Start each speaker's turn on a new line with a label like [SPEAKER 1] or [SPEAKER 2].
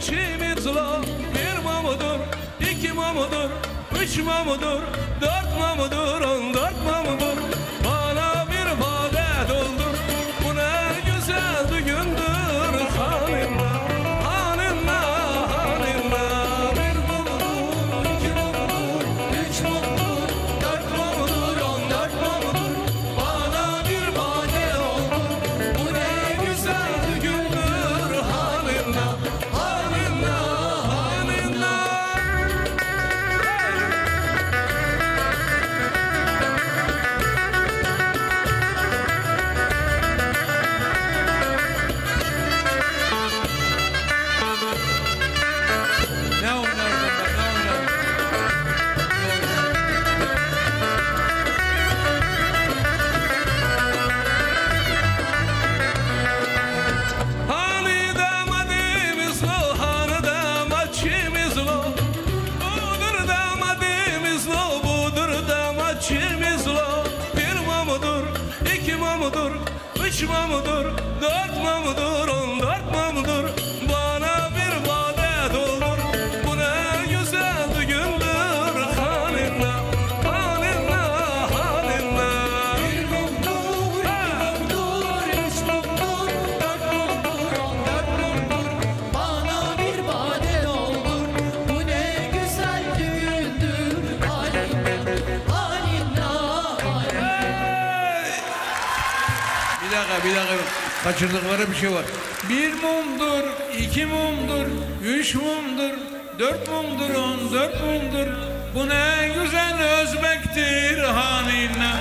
[SPEAKER 1] çimitla bir mamudur, iki mamudur, üç mamudur, dört mamudur, on dört mamudur. mamudur, üç mamudur, dört mamudur, on dört mamudur Bir dakika bir dakika. Kaçırdıkları bir şey var. Bir mumdur, iki mumdur, üç mumdur, dört mumdur, on dört mumdur. Bu ne güzel Özbek'tir hanine.